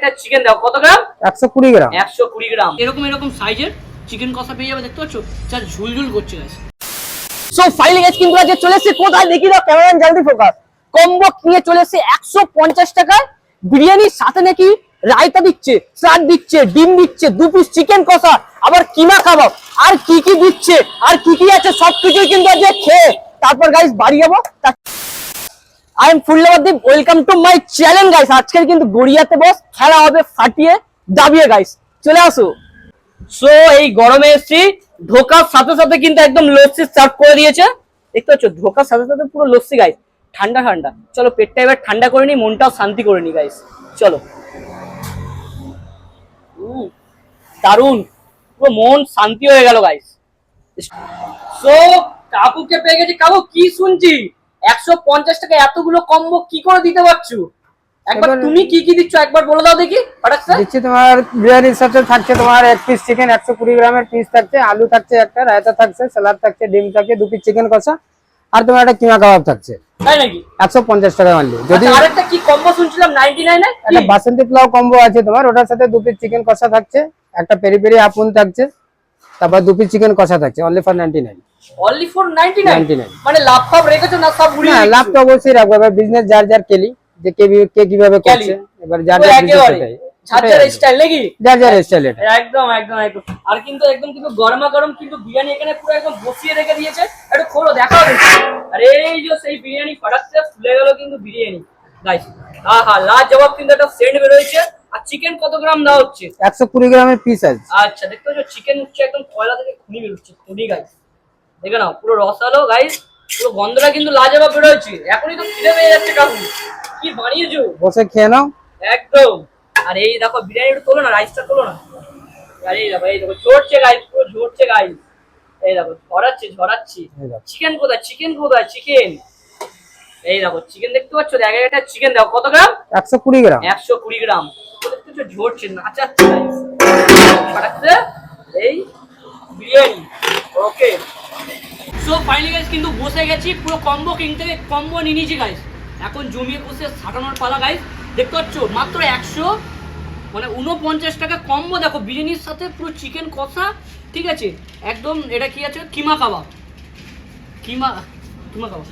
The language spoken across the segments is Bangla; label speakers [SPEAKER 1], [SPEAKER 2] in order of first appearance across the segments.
[SPEAKER 1] এটা চিকেন দাও। কত গ্রাম?
[SPEAKER 2] একশো কুড়ি গ্রাম।
[SPEAKER 1] একশো কুড়ি গ্রাম। এরকম এরকম সাইজের চিকেন কষা পেয়ে যাবে দেখতে পাচ্ছ? যা ঝুলঝুল করছে
[SPEAKER 3] সো ফাইনালি গাইস কিন্তু আজকে চলে এসেছে কোথায়? দেখি দাও ক্যামেরাম্যান জলদি ফোকাস কম্বো নিয়ে চলে এসেছে একশো পঞ্চাশ টাকায়। বিরিয়ানির সাথে নাকি রায়তা দিচ্ছে স্যালাড দিচ্ছে ডিম দিচ্ছে দু পিস চিকেন কষা। আবার কিমা কাবাব আর কি কি দিচ্ছে? আর কি কি আছে? সবকিছুই কিন্তু আজকে খেয়ে। তারপর গাইস বাড়ি যাব। I am ফুল্লাবাদ্দীপ welcome to my channel guys আজকের কিন্তু গড়িয়াতে বস খেলা হবে ফাটিয়ে দাবিয়ে গাইস চলে আসো।
[SPEAKER 1] সো এই গরমে এসছি। ঢোকার সাথে সাথে কিন্তু একদম লস্যি সার্ভ করে দিয়েছে। দেখতে পাচ্ছ, ঢোকার সাথে সাথে পুরো লস্যি গাইস ঠান্ডা ঠান্ডা। চলো, পেটটা এবার ঠান্ডা করে নি মনটাও শান্তি করে নি গাইস চলো। দারুণ পুরো মন শান্তি হয়ে গেল গাইস সো কাকুকে পেয়ে গেছি? কাকু, কি শুনছি? একশো পঞ্চাশ টাকা এতগুলো কম্বো কি করে দিতে পারছ? একবার তুমি কি কি দিচ্ছ একবার বলে দাও দেখি
[SPEAKER 2] দিচ্ছি তোমার বিরিয়ানির সাথে থাকছে তোমার এক পিস চিকেন একশো কুড়ি গ্রামের পিস থাকছে আলু থাকছে একটা রায়তা থাকছে স্যালাড থাকছে ডিম থাকছে দু পিস চিকেন কষা আর তোমার একটা কিমা কাবাব থাকছে।
[SPEAKER 1] তাই নাকি?
[SPEAKER 2] একশো পঞ্চাশ টাকা মানলি যদি
[SPEAKER 1] আচ্ছা, আরেকটা কি কম্বো শুনছিলাম 99 এ
[SPEAKER 2] একটা বাসন্তী পোলাও কম্বো আছে তোমার ওটার সাথে দু পিস চিকেন কষা থাকছে একটা পেরি পেরি আপন থাকছে তারপর দু পিস চিকেন কষা থাকছে only for ninety nine
[SPEAKER 1] only for 99
[SPEAKER 2] 99
[SPEAKER 1] মানে ফাভ রেখেছো না সব উড়িয়ে
[SPEAKER 2] হ্যাঁ? লাভ তো অবশ্যই রাখব। এবার বিজনেস যার যার কেলি যে কে কে কীভাবে করছে এবার যার যার
[SPEAKER 1] ঝাঁঝার স্টাইল নাকি?
[SPEAKER 2] এটা।
[SPEAKER 1] একদম একদম একদম। আর কিন্তু একদম কিন্তু গরমা গরম কিন্তু বিরিয়ানি এখানে পুরো একদম বসিয়ে রেখে দিয়েছে। একটু খোলো দেখাও দেখি। আর এই যে সেই বিরিয়ানি ফাটাচ্ছে ফুলে গেল কিন্তু বিরিয়ানি। গাইস আহা লাজ জবাব কিন্তু একটা সেন্ট বেরোয়েছে। আর চিকেন কত গ্রাম দেওয়া হচ্ছে?
[SPEAKER 2] একশো কুড়ি গ্রামের পিস আছে।
[SPEAKER 1] আচ্ছা দেখতে পাচ্ছ চিকেন হচ্ছে একদম কয়লা থেকে খুনি বেরোচ্ছে। খুনি গাইস দেখে নাও পুরো রসালো গাইস পুরো গন্ধটা কিন্তু লাজবাব বেরোচ্ছে এখনই তো খিদে পেয়ে যাচ্ছে কাকু। কি বানিয়েছো
[SPEAKER 2] বসে খেয়ে নাও।
[SPEAKER 1] একদম। আর এই দেখো বিরিয়ানি একটু তোলো না রাইসটা তোলো না। আর এই দেখো এই দেখো ঝরছে গাইস পুরো ঝরছে গাইস এই দেখো ঝরাচ্ছে ঝরাচ্ছি। চিকেন কোথায়? চিকেন কোথায়? চিকেন এই দেখো চিকেন দেখতে পাচ্ছ? এক একটা চিকেন দেখো কত গ্রাম?
[SPEAKER 2] একশো কুড়ি গ্রাম।
[SPEAKER 1] একশো কুড়ি গ্রাম। দেখতে পাচ্ছ ঝরছে নাচাচ্ছে গাইস এই biryani. Okay so finally guys কিন্তু বসে গেছি পুরো কম্বো কিং থেকে কম্বো নিয়ে নিয়েছি গাইস এখন জমিয়ে বসে সাটানোর পালা গাইস দেখতে পাচ্ছ মাত্র একশো মানে উনপঞ্চাশ টাকা কম্বো দেখো বিরিয়ানির সাথে পুরো চিকেন কষা ঠিক আছে? একদম এটা কি আছে? কিমা কাবাব। কিমা কিমা কাবাব।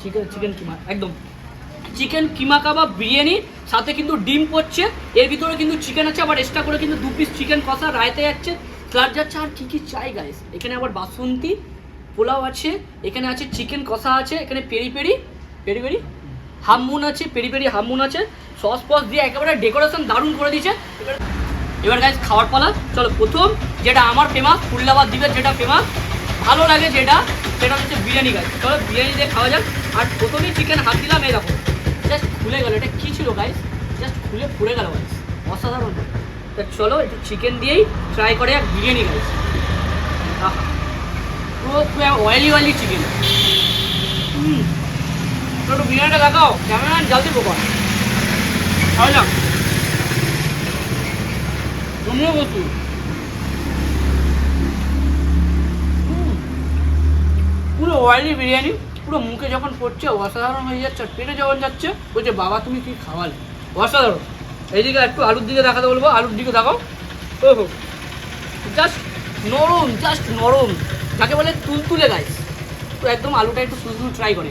[SPEAKER 1] চিকেন চিকেন কিমা একদম। চিকেন কিমা কাবাব বিরিয়ানি সাথে কিন্তু ডিম পড়ছে। এর ভিতরে কিন্তু চিকেন আছে আবার এক্সট্রা করে কিন্তু দু পিস চিকেন কষা রায়তে যাচ্ছে। স্যালাড যাচ্ছে আর কি কি চাই গাইস এখানে আবার বাসন্তী পোলাও আছে, এখানে আছে চিকেন কষা আছে, এখানে পেরি পেরি পেরি পেরি, হামমুন আছে, পেরি পেরি হামমুন আছে সস ফস দিয়ে একেবারে ডেকোরেশন দারুণ করে দিয়েছে। এবার গাইস খাওয়ার পালা। চলো, প্রথম যেটা আমার ফেমাস ফুল্লাবাদ দ্বীপের যেটা ফেমাস ভালো লাগে যেটা, সেটা হচ্ছে বিরিয়ানি গাইস চলো, বিরিয়ানি দিয়ে খাওয়া যাক। আর প্রথমেই চিকেন হাত দিলাম, এই দেখো। জাস্ট খুলে গেল, এটা কী ছিল গাইস জাস্ট খুলে পড়ে গেল গাইস অসাধারণ। চলো একটু চিকেন দিয়েই ট্রাই করে এক বিরিয়ানি গাইস পুরো অয়েলি অয়েলি চিকেন হুম একটু বিরিয়ানিটা দেখাও ক্যামেরা জলদি পোকা খাওয়া যাক তুমিও বসু পুরো অয়েলি বিরিয়ানি, পুরো মুখে যখন পড়ছে, অসাধারণ হয়ে যাচ্ছে পেটে যখন যাচ্ছে, বলছে, বাবা, তুমি কি খাওয়ালে? অসাধারণ। এইদিকে একটু আলুর দিকে দেখাতে বলব, আলুর দিকে দেখাও। ও জাস্ট নরম জাস্ট নরম। যাকে বলে তুলতুলে গাইস তো একদম আলুটা একটু তুলতুল ট্রাই করে।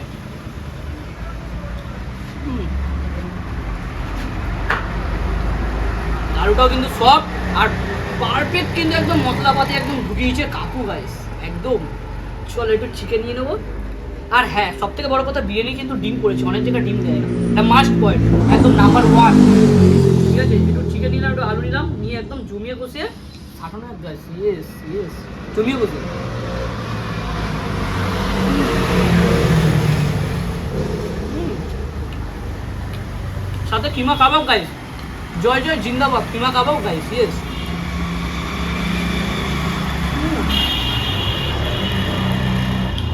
[SPEAKER 1] আলুটাও কিন্তু সফট আর পারফেক্ট কিন্তু একদম মশলাপাতি একদম ঢুকিয়েছে কাকু গাইস একদম। চলো একটু চিকেন নিয়ে নেব। আর হ্যাঁ সব থেকে বড় কথা বিরিয়ানি কিন্তু ডিম করেছে, অনেক জায়গায় ডিম দেয় না। মাস্ট পয়েন্ট একদম নাম্বার ওয়ান ঠিক আছে, একটু চিকেন নিলাম, একটু আলু নিলাম, নিয়ে একদম জমিয়ে বসে ফাটানো গাইস ইয়েস ইয়েস জমিয়ে বসে। সাথে কিমা কাবাব গাইস জয় জয়, জিন্দাবাদ, keema kebab guys yes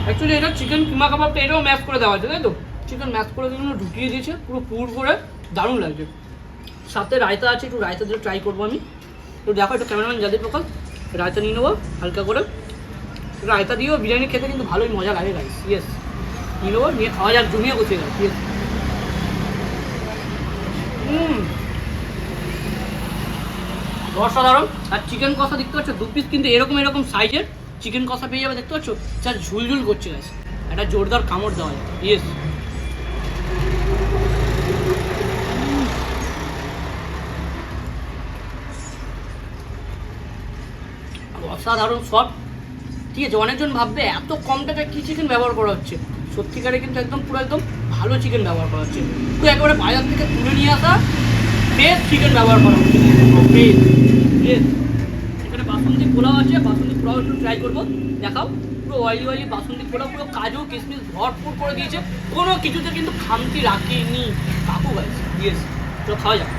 [SPEAKER 1] actually এটা চিকেন কিমা কাবাবটা এটাও ম্যাশ করে দেওয়া আছে, তাই তো? চিকেন ম্যাশ করে দিয়ে ঢুকিয়ে দিয়েছে, পুরো পুর করে দারুণ লাগছে। সাথে রায়তা আছে, একটু রায়তা দিয়ে ট্রাই করব আমি। একটু দেখো, একটু ক্যামেরাম্যান যাদের প্রকাশ রায়তা নিয়ে নেব, হালকা করে। রায়তা দিয়েও বিরিয়ানি খেতে কিন্তু ভালোই মজা লাগে গাইস ইয়েস নিয়ে নেব, নিয়ে খাওয়া যাক জমিয়ে বসে গেছে ইয়েস অসাধারণ। আর চিকেন কষা দেখতে পাচ্ছ, দু পিস কিন্তু এরকম এরকম সাইজের চিকেন কষা পেয়ে যাবে, দেখতে পাচ্ছ? যা ঝুলঝুল করছে গেছে একটা জোরদার কামড় দেওয়া যায়। ইয়েস অসাধারণ সব। ঠিক আছে, অনেকজন ভাববে, এত কম টাকায় কী চিকেন ব্যবহার করা হচ্ছে? সত্যিকারে কিন্তু একদম পুরো একদম ভালো চিকেন ব্যবহার করা হচ্ছে। পুরো একেবারে বাজার থেকে তুলে নিয়ে আসা ফ্রেশ চিকেন ব্যবহার করা হচ্ছে। এখানে বাসন্তী পোলাও আছে, বাসন্তী একটু ট্রাই করব। দেখাও, পুরো অয়েলি অয়েলি বাসন্তী পোলাও, পুরো কাজু, কিশমিশ ভরপুর করে দিয়েছে। কোনো কিছুতে কিন্তু খামতি রাখেনি। কাকু গাইছে ইয়েস তো খাওয়া যাক।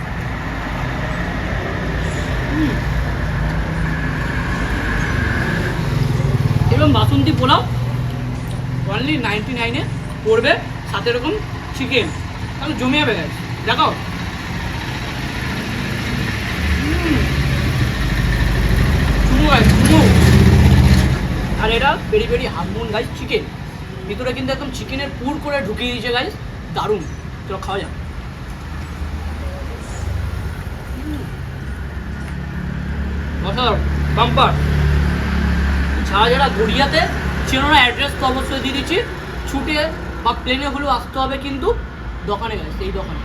[SPEAKER 1] এরকম বাসন্তী পোলাও অনলি নাইনটি নাইনে পড়বে সাথে এরকম চিকেন তাহলে জমে যাবে গাইস দেখো উম। চুমু গাইস চুমু। আর এটা peri peri half moon guys chicken ভিতরে কিন্তু একদম চিকেনের পুর করে ঢুকিয়ে দিয়েছে গাইস দারুণ। চলো খাওয়া যাক। অসাধারণ। বাম্পার। যারা যারা গড়িয়াতে চেনো না অ্যাড্রেস তো অবশ্যই দিয়ে দিচ্ছি। ছুটে বা প্লেনে হলেও আসতে হবে কিন্তু দোকানে গেছে এই দোকানে।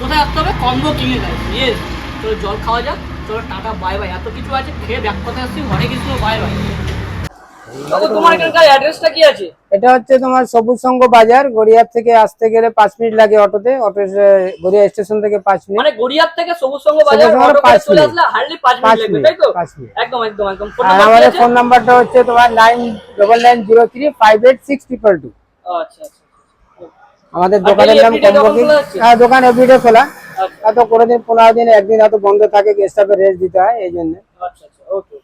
[SPEAKER 1] কোথায় আসতে হবে? কম্বো কিনে গেছে ইয়েস চলো জল খাওয়া যাক। চলো টাটা বাই বাই এত কিছু আছে, খেয়ে ব্যাক কথা আসছি ঘরে কিছু বাই বাই তোমার এখানকার অ্যাড্রেসটা কি আছে?
[SPEAKER 2] এটা হচ্ছে তোমার সবুজ সংঘ বাজার গড়িয়ার থেকে আসতে গেলে পাঁচ মিনিট লাগে অটোতে। অটো গড়িয়া স্টেশন থেকে পাঁচ মিনিট।
[SPEAKER 1] মানে গড়িয়ার থেকে সবুজ সঙ্গ বাজার অটো চলে আসলে হার্ডলি পাঁচ
[SPEAKER 2] পাঁচ
[SPEAKER 1] মিনিট লাগবে তাই তো? একদম একদম একদম।
[SPEAKER 2] আর আমাদের ফোন নাম্বারটা হচ্ছে তোমার nine double nine zero three five eight six triple two
[SPEAKER 1] আচ্ছা আচ্ছা।
[SPEAKER 2] আমাদের দোকানের নাম কম্বকি? হ্যাঁ দোকান এভরিডে খোলা। হয়তো কোনো দিন পনেরো দিন একদিন হয়তো বন্ধ থাকে গেস্টাফে রেস্ট দিতে হয় এই জন্য।
[SPEAKER 1] আচ্ছা আচ্ছা ওকে